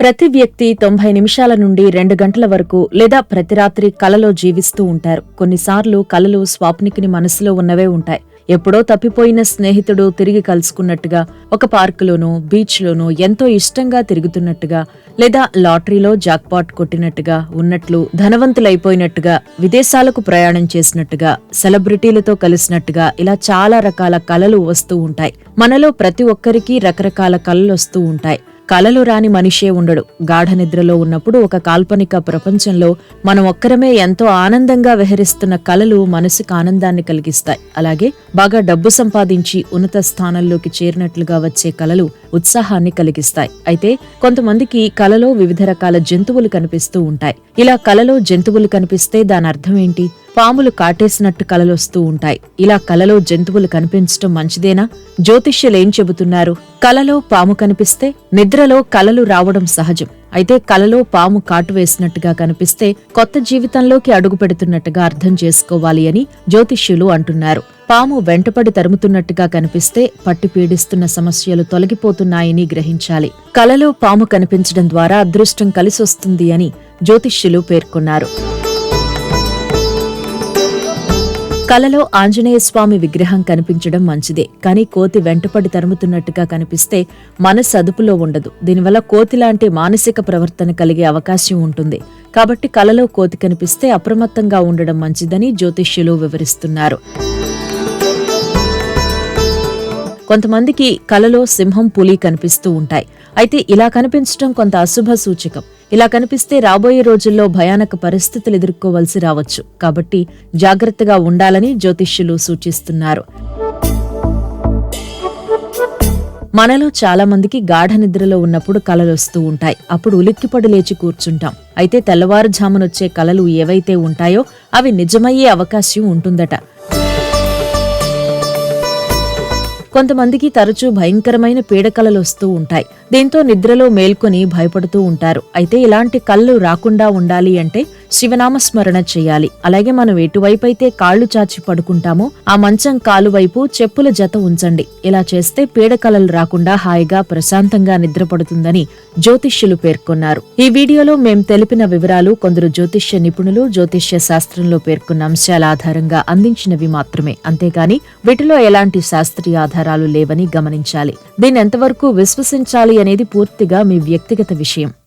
ప్రతి వ్యక్తి తొంభై నిమిషాల నుండి రెండు గంటల వరకు లేదా ప్రతి రాత్రి కలలో జీవిస్తూ ఉంటారు. కొన్నిసార్లు కలలు స్వాప్నికిని మనసులో ఉన్నవే ఉంటాయి. ఎప్పుడో తప్పిపోయిన స్నేహితుడు తిరిగి కలుసుకున్నట్టుగా ఒక పార్కులోనూ బీచ్లోనూ ఎంతో ఇష్టంగా తిరుగుతున్నట్టుగా లేదా లాటరీలో జాక్పాట్ కొట్టినట్టుగా ఉన్నట్లు ధనవంతులైపోయినట్టుగా విదేశాలకు ప్రయాణం చేసినట్టుగా సెలబ్రిటీలతో కలిసినట్టుగా ఇలా చాలా రకాల కలలు వస్తూ ఉంటాయి. మనలో ప్రతి ఒక్కరికి రకరకాల కలలు వస్తూ ఉంటాయి. కలలు రాని మనిషే ఉండడు. గాఢ నిద్రలో ఉన్నప్పుడు ఒక కాల్పనిక ప్రపంచంలో మనం ఒక్కరమే ఎంతో ఆనందంగా విహరిస్తున్న కలలు మనసుకు ఆనందాన్ని కలిగిస్తాయి. అలాగే బాగా డబ్బు సంపాదించి ఉన్నత స్థానంలోకి చేరినట్లుగా వచ్చే కలలు ఉత్సాహాన్ని కలిగిస్తాయి. అయితే కొంతమందికి కలలో వివిధ రకాల జంతువులు కనిపిస్తూ ఉంటాయి. ఇలా కలలో జంతువులు కనిపిస్తే దాని అర్థం ఏంటి? పాములు కాటేసినట్టు కలలొస్తూ ఉంటాయి. ఇలా కలలో జంతువులు కనిపించటం మంచిదేనా? జ్యోతిష్యులేం చెబుతున్నారు? కలలో పాము కనిపిస్తే నిద్రలో కలలు రావడం సహజం. అయితే కలలో పాము కాటు వేసినట్టుగా కనిపిస్తే కొత్త జీవితంలోకి అడుగు పెడుతున్నట్టుగా అర్థం చేసుకోవాలి అని జ్యోతిష్యులు అంటున్నారు. పాము వెంటపడి తరుముతున్నట్టుగా కనిపిస్తే పట్టి పీడిస్తున్న సమస్యలు తొలగిపోతున్నాయని గ్రహించాలి. కలలో పాము కనిపించడం ద్వారా అదృష్టం కలిసొస్తుంది అని జ్యోతిష్యులు పేర్కొన్నారు. కలలో ఆంజనేయ స్వామి విగ్రహం కనిపించడం మంచిదే కానీ కోతి వెంటపడి తరుముతున్నట్టుగా కనిపిస్తే మనసు అదుపులో ఉండదు. దీనివల్ల కోతి లాంటి మానసిక ప్రవర్తన కలిగే అవకాశం ఉంటుంది. కాబట్టి కలలో కోతి కనిపిస్తే అప్రమత్తంగా ఉండడం మంచిదని జ్యోతిష్యులు వివరిస్తున్నారు. కొంతమందికి కలలో సింహం పులి కనిపిస్తూ ఉంటాయి. అయితే ఇలా కనిపించడం కొంత అశుభ సూచకం. ఇలా కనిపిస్తే రాబోయే రోజుల్లో భయానక పరిస్థితులు ఎదుర్కోవలసి రావచ్చు. కాబట్టి జాగ్రత్తగా ఉండాలని జ్యోతిష్యులు సూచిస్తున్నారు. మనలో చాలా మందికి గాఢ నిద్రలో ఉన్నప్పుడు కలలొస్తూ ఉంటాయి. అప్పుడు ఉలిక్కిపడి లేచి కూర్చుంటాం. అయితే తెల్లవారుజామునొచ్చే కలలు ఏవైతే ఉంటాయో అవి నిజమయ్యే అవకాశం ఉంటుందట. కొంతమందికి తరచూ భయంకరమైన పీడకలలు వస్తూ ఉంటాయి. దీంతో నిద్రలో మేల్కొని భయపడుతూ ఉంటారు. అయితే ఇలాంటి కళ్ళు రాకుండా ఉండాలి అంటే శివనామస్మరణ చేయాలి. అలాగే మనం ఎటువైపైతే కాళ్ళు చాచి పడుకుంటామో ఆ మంచం కాలువైపు చెప్పుల జత ఉంచండి. ఇలా చేస్తే పీడకలలు రాకుండా హాయిగా ప్రశాంతంగా నిద్రపడుతుందని జ్యోతిష్యులు పేర్కొన్నారు. ఈ వీడియోలో మేం తెలిపిన వివరాలు కొందరు జ్యోతిష్య నిపుణులు జ్యోతిష్య శాస్త్రంలో పేర్కొన్న అంశాల ఆధారంగా అందించినవి మాత్రమే. అంతేగాని వీటిలో ఎలాంటి శాస్త్రీయ ఆధారాలు లేవని గమనించాలి. దీన్ని ఎంతవరకు విశ్వసించాలి అనేది పూర్తిగా మీ వ్యక్తిగత విషయం.